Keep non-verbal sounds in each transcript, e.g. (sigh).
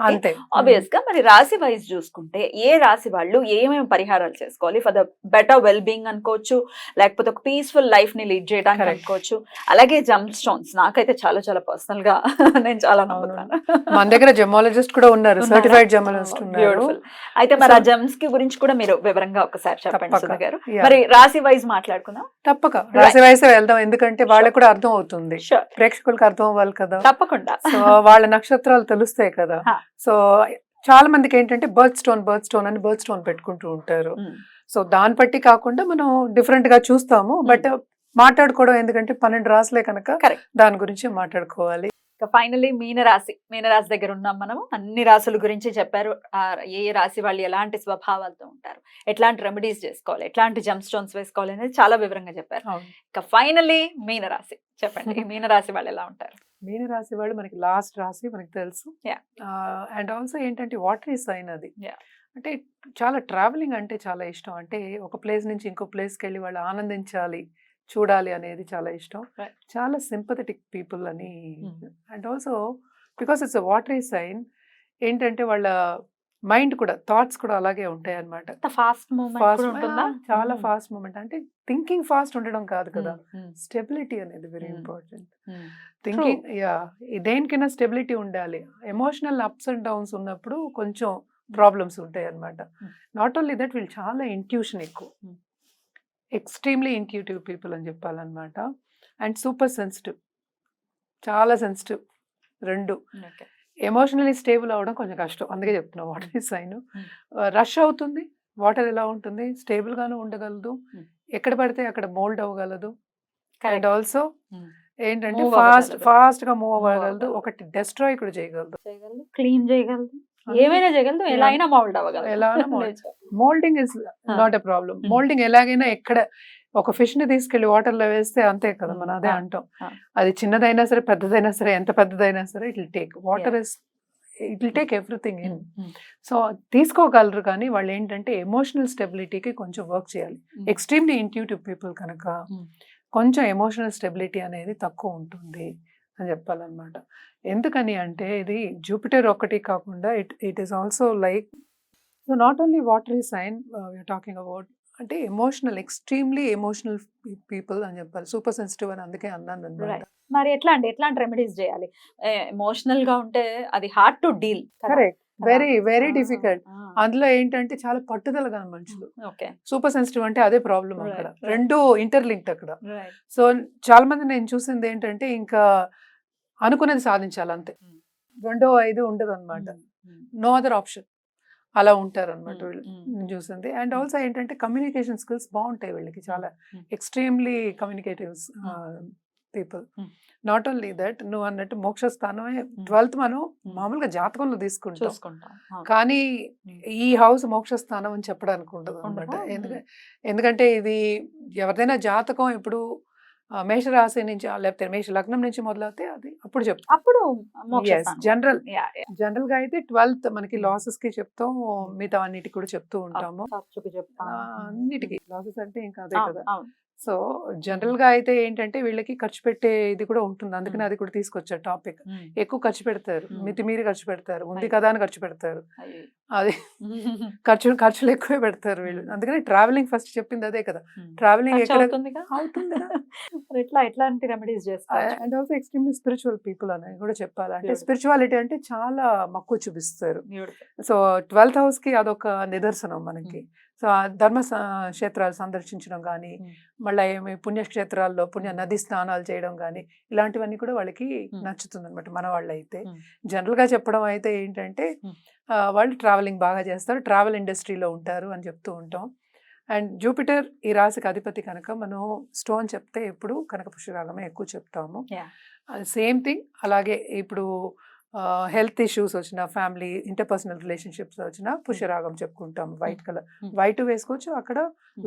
అంతే. ఆబ్వియస్గా మరి రాశి వైజ్ చూసుకుంటే ఏ రాశి వాళ్ళు ఏమేమి పరిహారాలు చేసుకోవాలి? For the better well being అనుకోవచ్చు లేకపోతే ఒక పీస్ఫుల్ లైఫ్ని లీడ్ చేయడానికి. అనుకోవచ్చు. అలాగే జంప్ స్టోన్స్ నాకైతే చాలా చాలా పర్సనల్గా (laughs) నేను చాలా. నమ్ముతాను. మన దగ్గర జెమాలజిస్ట్ కూడా ఉన్నారు? సర్టిఫైడ్ జెమాలజిస్ట్ ఉన్నారు. Beautiful. అయితే మరి ఆ జమ్స్కి గురించి కూడా మీరు వివరంగా ఒకసారి చెప్పండి గారు. మరి రాశి వైజ్ మాట్లాడుకుందాం. తప్పక. రాశి వయసే వెళ్దాం ఎందుకంటే వాళ్ళకి కూడా అర్థం అవుతుంది. ప్రేక్షకులకు అర్థం అవ్వాలి కదా. తప్పకుండా. వాళ్ళ నక్షత్రాలు తెలుస్తాయి కదా. సో చాలా మందికి ఏంటంటే బర్త్ స్టోన్ బర్త్ స్టోన్ అని బర్త్ స్టోన్ పెట్టుకుంటూ ఉంటారు. సో దాన్ని బట్టి కాకుండా మనం డిఫరెంట్గా చూస్తాము బట్ మాట్లాడుకోవడం ఎందుకంటే పన్నెండు రాసులే కనుక. దాని గురించి మాట్లాడుకోవాలి. ఇక ఫైనలీ మీనరాశి మీనరాశి దగ్గర ఉన్నాం మనము అన్ని రాసుల గురించి చెప్పారు. ఆ ఏ రాశి వాళ్ళు ఎలాంటి స్వభావాలతో ఉంటారు? ఎట్లాంటి రెమెడీస్ చేసుకోవాలి? ఎట్లాంటి జంప్ స్టోన్స్ వేసుకోవాలి? అనేది చాలా వివరంగా చెప్పారు. ఇక ఫైనలీ మీనరాశి. చెప్పండి (laughs) మీనరాశి వాళ్ళు ఎలా ఉంటారు? మీన రాశి వాళ్ళు మనకి లాస్ట్ రాశి మనకి తెలుసు. అండ్ ఆల్సో ఏంటంటే వాటర్ ఈ సైన్ అది. అంటే చాలా ట్రావెలింగ్ అంటే చాలా ఇష్టం అంటే ఒక ప్లేస్ నుంచి ఇంకో ప్లేస్కి వెళ్ళి వాళ్ళు ఆనందించాలి చూడాలి అనేది చాలా ఇష్టం. చాలా సింపథెటిక్ పీపుల్ అని Mm. And also because it's water sign ఏంటంటే వాళ్ళ మైండ్ కూడా థాట్స్ కూడా అలాగే ఉంటాయి అనమాట ఫాస్ట్ మూమెంట్ చాలా. Fast movement. అంటే థింకింగ్ ఫాస్ట్ ఉండడం కాదు కదా. స్టెబిలిటీ అనేది వెరీ. ఇంపార్టెంట్. థింకింగ్ యా దేనికైనా స్టెబిలిటీ ఉండాలి. ఎమోషనల్ అప్స్ అండ్ డౌన్స్ ఉన్నప్పుడు కొంచెం ప్రాబ్లమ్స్ ఉంటాయి అనమాట. నాట్ ఓన్లీ దట్ వీళ్ళు చాలా ఇంట్యూషన్ ఎక్కువ. ఎక్స్ట్రీమ్లీ ఇంట్యూటివ్ పీపుల్ అని చెప్పాలన్నమాట. And super sensitive. చాలా సెన్సిటివ్. రెండు. ఎమోషనలీ స్టేబుల్ అవ్వడం కొంచెం కష్టం అందుకే చెప్తున్నా వాటర్ ఇస్ సైన్. రష్ అవుతుంది వాటర్ ఎలా ఉంటుంది స్టేబుల్ గాను ఉండగలదు. ఎక్కడ పడితే అక్కడ మోల్డ్ అవ్వగలదు. And also. ఏంటంటే ఫాస్ట్ అవ్వగలదు. ఫాస్ట్గా మూవ్ అవ్వగలదు. ఒకటి డెస్ట్రాయ్ కూడా చేయగలదు క్లీన్ చేయగలదు ఏమైనా ఎలా. అయినా మౌల్డ్ ఎలా. Nature. Moulding is. Not a problem. Moulding ఎలాగైనా ఎక్కడ ఒక ఫిష్ని తీసుకెళ్ళి వాటర్లో వేస్తే అంతే కదా. మనం అదే. అంటాం. అది చిన్నదైనా సరే పెద్దదైనా సరే ఎంత పెద్దదైనా సరే it will take water is it will take everything in so తీసుకోగలరు కానీ వాళ్ళు ఏంటంటే ఎమోషనల్ స్టెబిలిటీకి కొంచెం వర్క్ చేయాలి. ఎక్స్ట్రీమ్లీ ఇంట్యూటివ్ పీపుల్ కనుక. కొంచెం ఎమోషనల్ స్టెబిలిటీ అనేది తక్కువ ఉంటుంది అని చెప్పాలన్నమాట. ఎందుకని అంటే ఇది జూపిటర్ ఒక్కటి కాకుండా it it is also like so not only water ఈ సైన్ యూర్ టాకింగ్ అబౌట్ అంటే ఎమోషనల్ ఎక్స్ట్రీమ్లీ ఎమోషనల్ పీపుల్ అని చెప్పాలి. సూపర్ సెన్సిటివ్ అని అందుకే అన్నాను అనమాట. మరి ఎట్లా అండి? ఎట్లాంటి రెమెడీస్ చేయాలి? ఎమోషనల్గా ఉంటే అది hard to deal correct very very difficult అందులో ఏంటంటే చాలా పట్టుదల గల మనుషులు ఓకే సూపర్ సెన్సిటివ్ అంటే అదే ప్రాబ్లం అక్కడ. రెండు ఇంటర్లింక్డ్ అక్కడ. సో చాలా మంది నేను చూసింది ఏంటంటే ఇంకా అనుకున్నది సాధించాలి అంతే. రెండో ఐదు ఉండదు అనమాట నో అదర్ ఆప్షన్ అలా ఉంటారు అనమాట వీళ్ళు నేను చూసింది. అండ్ ఆల్సో ఏంటంటే కమ్యూనికేషన్ స్కిల్స్ బాగుంటాయి వీళ్ళకి చాలా. Extremely communicatives people. Not only that నువ్వు అన్నట్టు మోక్ష స్థానమే Mm. ట్వెల్త్ మనం మామూలుగా జాతకంలో తీసుకుంటాం. కానీ. ఈ హౌస్ మోక్ష స్థానం అని చెప్పడానికి ఉండదు. అనమాట? ఎందుకంటే ఎందుకంటే ఇది ఎవరిదైనా జాతకం ఇప్పుడు మేషరాశి నుంచి లేకపోతే మేష లగ్నం నుంచి మొదలవుతే అది అప్పుడు చెప్తాం అప్పుడు. జనరల్. జనరల్గా అయితే ట్వెల్త్ మనకి లాసెస్కి చెప్తాం మిగతా అన్నిటికి కూడా చెప్తూ ఉంటాము అన్నిటికి లాసెస్ అంటే ఇంకా అదే కదా. సో జనరల్గా అయితే ఏంటంటే వీళ్ళకి ఖర్చు పెట్టే ఇది కూడా ఉంటుంది అందుకని. అది కూడా తీసుకొచ్చారు టాపిక్. ఎక్కువ ఖర్చు పెడతారు. మితిమీరి ఖర్చు పెడతారు ఉంది. కదా అని ఖర్చు పెడతారు. అది (laughs) ఖర్చు ఖర్చులు ఎక్కువే పెడతారు వీళ్ళు. అందుకని ట్రావెలింగ్ ఫస్ట్ చెప్పింది అదే కదా. ట్రావెలింగ్ ఎక్కడ ఎట్లా ఎట్లాంటి remedies and also extremely spiritual people అని కూడా చెప్పాలి అంటే Beautiful. స్పిరిచువాలిటీ అంటే చాలా మక్కువ చూపిస్తారు. సో ట్వెల్త్ హౌస్కి అదొక నిదర్శనం మనకి సో ఆ ధర్మ క్షేత్రాలు సందర్శించడం కానీ. మళ్ళీ ఏమి పుణ్యక్షేత్రాల్లో పుణ్య నది స్నానాలు చేయడం కానీ ఇలాంటివన్నీ కూడా వాళ్ళకి. నచ్చుతుంది అనమాట మన వాళ్ళు అయితే Mm. జనరల్గా చెప్పడం అయితే ఏంటంటే వాళ్ళు ట్రావెలింగ్ బాగా చేస్తారు ట్రావెల్ ఇండస్ట్రీలో ఉంటారు అని చెప్తూ ఉంటాం అండ్ జూపిటర్ ఈ రాశికి అధిపతి కనుక మనం స్టోన్ చెప్తే ఎప్పుడు కనక పుష్యరాగమే ఎక్కువ చెప్తాము. సేమ్ థింగ్ అలాగే ఇప్పుడు హెల్త్ ఇష్యూస్ వచ్చిన ఫ్యామిలీ ఇంటర్పర్సనల్ రిలేషన్షిప్స్ వచ్చిన పుష్యరాగం చెప్పుకుంటాం వైట్ కలర్. వైట్ వేసుకోవచ్చు అక్కడ.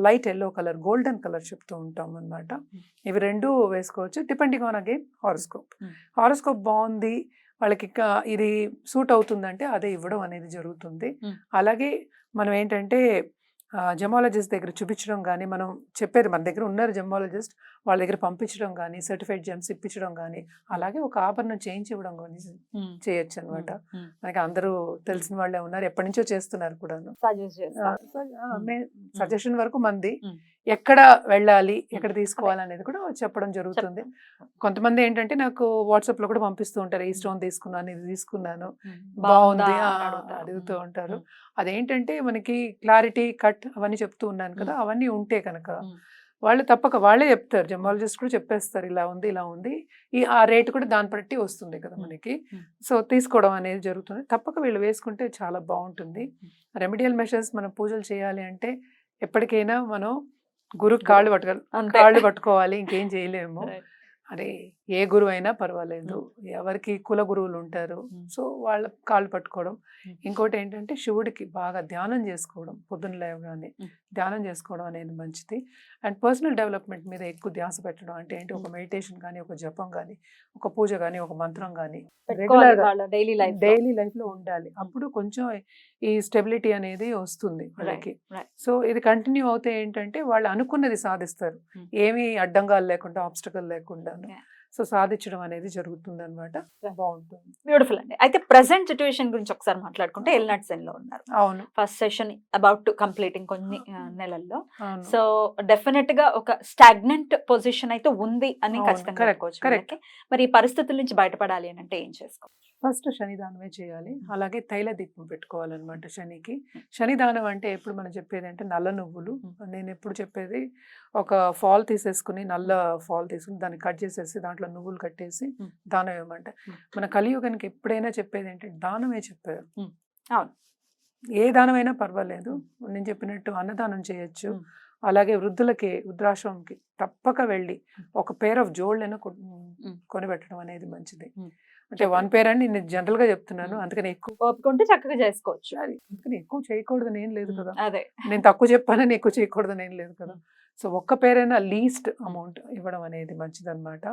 Light yellow colour golden colour చెప్తూ ఉంటాం అనమాట. ఇవి రెండు వేసుకోవచ్చు depending on again horoscope. Horoscope బాగుంది వాళ్ళకి ఇది సూట్ అవుతుందంటే అదే ఇవ్వడం అనేది జరుగుతుంది. అలాగే మనం ఏంటంటే జమాలజిస్ట్ దగ్గర చూపించడం కానీ మనం చెప్పేది మన దగ్గర ఉన్నారు జమాలజిస్ట్ వాళ్ళ దగ్గర పంపించడం కానీ సర్టిఫైడ్ జెమ్స్ ఇప్పించడం కానీ అలాగే ఒక ఆభరణం చేయించి ఇవ్వడం కానీ. చేయొచ్చు అనమాట. మనకి అందరూ తెలిసిన వాళ్ళే ఉన్నారు ఎప్పటి నుంచో చేస్తున్నారు. ఉమ్. సజెషన్ వరకు మంది. ఎక్కడ వెళ్ళాలి ఎక్కడ తీసుకోవాలి అనేది కూడా చెప్పడం జరుగుతుంది. కొంతమంది ఏంటంటే నాకు వాట్సాప్లో కూడా పంపిస్తూ ఉంటారు ఈ స్టోన్ తీసుకున్నాను ఇది తీసుకున్నాను. బాగుంది. అడుగుతూ. ఉంటారు. అదేంటంటే మనకి క్లారిటీ కట్ అవన్నీ చెప్తూ ఉన్నాను కదా అవన్నీ ఉంటే కనుక. వాళ్ళు తప్పక వాళ్ళే చెప్తారు జమాలజిస్ట్ కూడా చెప్పేస్తారు ఇలా ఉంది ఇలా ఉంది ఈ ఆ రేట్ కూడా దాన్ని బట్టి వస్తుంది కదా. మనకి. సో తీసుకోవడం అనేది జరుగుతుంది తప్పక వీళ్ళు వేసుకుంటే చాలా బాగుంటుంది. రెమెడియల్ మెషర్స్ మనం పూజలు చేయాలి అంటే ఎప్పటికైనా మనం గురు కాళ్ళు పట్టుకోవాలి. కాళ్ళు పట్టుకోవాలి ఇంకేం చేయలేము. (laughs) అరే ఏ గురువు అయినా పర్వాలేదు ఎవరికి కుల గురువులు ఉంటారు Hmm. సో వాళ్ళ కాళ్ళు పట్టుకోవడం Hmm. ఇంకోటి ఏంటంటే శివుడికి బాగా ధ్యానం చేసుకోవడం పొద్దున్న లేవగానే Hmm. ధ్యానం చేసుకోవడం అనేది మంచిది అండ్ పర్సనల్ డెవలప్మెంట్ మీద ఎక్కువ ధ్యాస పెట్టడం అంటే ఏంటి ఒక Hmm. మెడిటేషన్ కానీ ఒక జపం కానీ ఒక పూజ కానీ ఒక మంత్రం కానీ డైలీ లైఫ్ డైలీ లైఫ్లో ఉండాలి అప్పుడు కొంచెం ఈ స్టెబిలిటీ అనేది వస్తుంది వాళ్ళకి. సో ఇది కంటిన్యూ అవుతే ఏంటంటే వాళ్ళు అనుకున్నది సాధిస్తారు. Hmm. ఏమీ అడ్డంగాలు లేకుండా ఆబ్స్టకల్ లేకుండా. సో సాధించడం అనేది జరుగుతుంది అనమాట. బాగుంటుంది. బ్యూటిఫుల్ అండి. అయితే ప్రెసెంట్ సిచ్యువేషన్ గురించి ఒకసారి మాట్లాడుకుంటే ఎల్నాట్ సెన్లో ఉన్నారు. అవును. First session about to completing కొన్ని ఆ, నెలల్లో. సో డెఫినెట్గా ఒక స్టాగ్నెంట్ పొజిషన్ అయితే ఉంది అని ఖచ్చితంగా. మరి ఈ పరిస్థితుల నుంచి బయటపడాలి అని అంటే ఏం చేసుకోవచ్చు ఫస్ట్ శనిదానమే చేయాలి అలాగే తైల దీపం పెట్టుకోవాలన్నమాట శనికి శనిదానం అంటే ఎప్పుడు మనం చెప్పేది అంటే నల్ల నువ్వులు. నేను ఎప్పుడు చెప్పేది ఒక ఫాల్ తీసేసుకుని నల్ల ఫాల్ తీసుకుని దాన్ని కట్ చేసేసి దాంట్లో నువ్వులు కట్టేసి. దానం ఏమంటే Hmm. మన కలియుగానికి ఎప్పుడైనా చెప్పేది ఏంటంటే దానమే చెప్పారు. అవును. ఏ దానమైనా పర్వాలేదు నేను చెప్పినట్టు అన్నదానం చేయొచ్చు. అలాగే వృద్ధులకి వృద్ధాశ్రమంకి తప్పక వెళ్ళి. ఒక పేర్ ఆఫ్ జోళ్ళైనా. కొనిపెట్టడం అనేది మంచిది. అంటే వన్ పేర్ అని నేను జనరల్గా చెప్తున్నాను. అందుకని ఎక్కువ ఓపుకుంటే చక్కగా చేసుకోవచ్చు. అది అందుకని ఎక్కువ చేయకూడదని ఏం లేదు కదా. అదే. నేను తక్కువ చెప్పానని ఎక్కువ చేయకూడదని ఏం లేదు కదా. సో ఒక్క పేరైనా లీస్ట్ అమౌంట్ ఇవ్వడం అనేది మంచిదన్నమాట.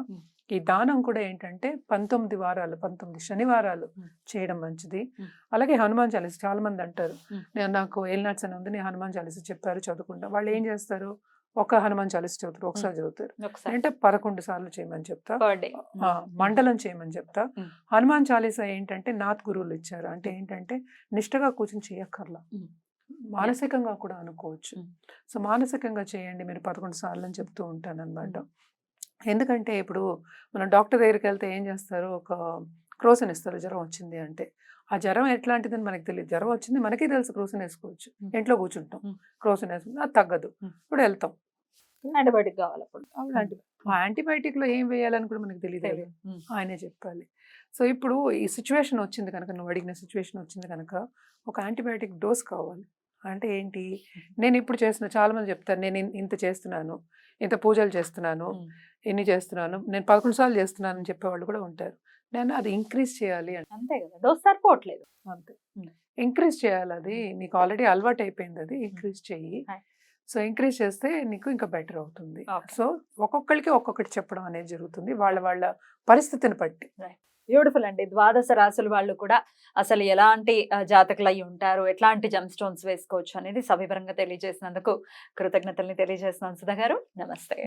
ఈ దానం కూడా ఏంటంటే పంతొమ్మిది వారాలు పంతొమ్మిది శనివారాలు. చేయడం మంచిది. అలాగే హనుమాన్ చాలీస చాలా మంది అంటారు. నేను నాకు ఏలినాట్స్ అని ఉంది నేను హనుమాన్ చాలీస చెప్పారు చదువుకుంటా. వాళ్ళు ఏం చేస్తారు? ఒక హనుమాన్ చాలీస చదువుతారు ఒకసారి చదువుతారు. అంటే పదకొండు సార్లు చేయమని చెప్తా. మండలం చేయమని చెప్తా. హనుమాన్ చాలీసా ఏంటంటే నాత్ గురువులు ఇచ్చారు. అంటే ఏంటంటే నిష్టగా కూర్చొని చేయక్కర్లా. మానసికంగా కూడా అనుకోవచ్చు. సో మానసికంగా చేయండి మీరు పదకొండు సార్లు అని చెప్తూ ఉంటాను అనమాట ఎందుకంటే ఇప్పుడు మనం డాక్టర్ దగ్గరికి వెళ్తే ఏం చేస్తారు? ఒక క్రోసన్ ఇస్తారు జ్వరం వచ్చింది అంటే. ఆ జ్వరం ఎట్లాంటిదని మనకి తెలియదు జ్వరం వచ్చింది మనకే తెలుసు క్రోసన్ వేసుకోవచ్చు. ఇంట్లో కూర్చుంటాం. క్రోసన్ వేసుకుంటాం అది తగ్గదు. ఇప్పుడు వెళ్తాం. యాంటీబయాటిక్ కావాలి అప్పుడు ఆ యాంటీబయాటిక్లో ఏం వేయాలని కూడా మనకి తెలియదు. ఆయనే చెప్పాలి. సో ఇప్పుడు ఈ సిచ్యువేషన్ వచ్చింది కనుక నువ్వు అడిగిన సిచ్యువేషన్ వచ్చింది కనుక ఒక యాంటీబయాటిక్ డోస్ కావాలి. అంటే ఏంటి? నేను ఇప్పుడు చేస్తున్న చాలా మంది చెప్తారు నేను ఇంత చేస్తున్నాను ఇంత పూజలు చేస్తున్నాను. ఎన్ని చేస్తున్నాను నేను పదకొండు సార్లు చేస్తున్నాను అని చెప్పేవాళ్ళు కూడా ఉంటారు. నేను అది ఇంక్రీజ్ చేయాలి అంటే అంతే కదా డోస్ సరిపోవట్లేదు. అంతే. ఇంక్రీజ్ చేయాలి అది నీకు ఆల్రెడీ అలవాటు అయిపోయింది అది ఇంక్రీజ్ చెయ్యి. సో ఇంక్రీజ్ చేస్తే నీకు ఇంకా బెటర్ అవుతుంది. సో ఒక్కొక్కరికి ఒక్కొక్కటి చెప్పడం అనేది జరుగుతుంది వాళ్ళ వాళ్ళ పరిస్థితిని బట్టి. బ్యూటిఫుల్ అండి. ద్వాదశ రాసుల వాళ్ళు కూడా అసలు ఎలాంటి జాతకులు అయి ఉంటారు ఎట్లాంటి జమ్ స్టోన్స్ వేసుకోవచ్చు అనేది సవివరంగా తెలియజేసినందుకు కృతజ్ఞతల్ని తెలియజేస్తున్నాను. సుధా గారు నమస్తే.